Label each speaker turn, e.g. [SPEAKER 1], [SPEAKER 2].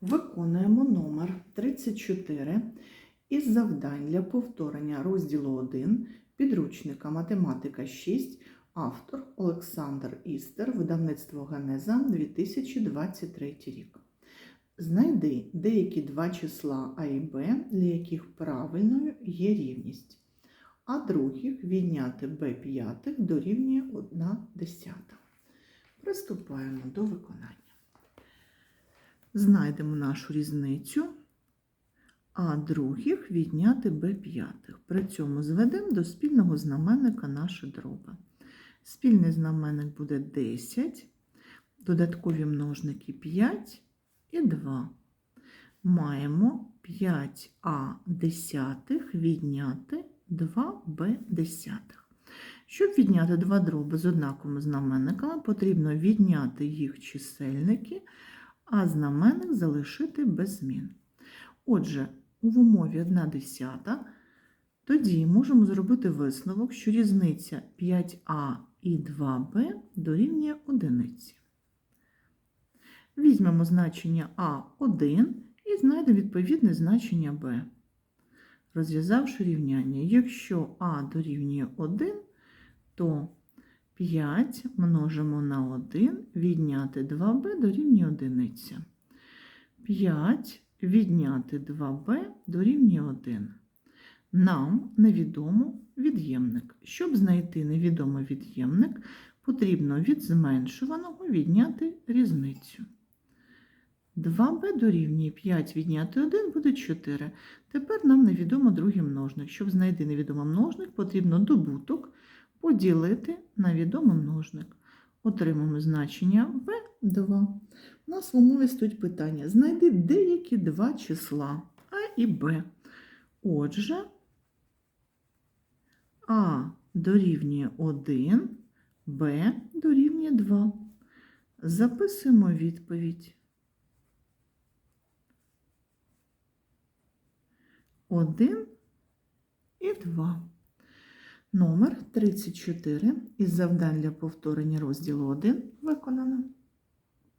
[SPEAKER 1] Виконуємо номер 34 із завдань для повторення розділу 1 підручника Математика 6, автор Олександр Істер, видавництво Генеза 2023 рік. Знайди деякі два числа А і Б, для яких правильною є рівність, а других відняти Б п'ятих дорівнює 1 десята. Приступаємо до виконання. Знайдемо нашу різницю, а других відняти b п'ятих. При цьому зведемо до спільного знаменника наші дроби. Спільний знаменник буде 10, додаткові множники 5 і 2. Маємо 5а десятих відняти 2b десятих. Щоб відняти два дроби з однаковими знаменниками, потрібно відняти їх чисельники, а знаменник залишити без змін. Отже, в умові 1 десята, тоді можемо зробити висновок, що різниця 5а і 2b дорівнює одиниці. Візьмемо значення А1 і знайдемо відповідне значення b. Розв'язавши рівняння, якщо а дорівнює 1, то 5 множимо на 1, відняти 2b дорівнює 1. 5 відняти 2b дорівнює 1. Нам невідомо від'ємник. Щоб знайти невідомий від'ємник, потрібно від зменшуваного відняти різницю. 2b дорівнює 5 відняти 1 буде 4. Тепер нам невідомо другий множник. Щоб знайти невідомий множник, потрібно добуток поділити на відомий множник. Отримаємо значення b2. У нас в умові стоїть питання. Знайди деякі два числа А і Б. Отже, А дорівнює 1, Б дорівнює 2. Записуємо відповідь. 1 і 2. Номер 34 із завдань для повторення розділу 1 виконано.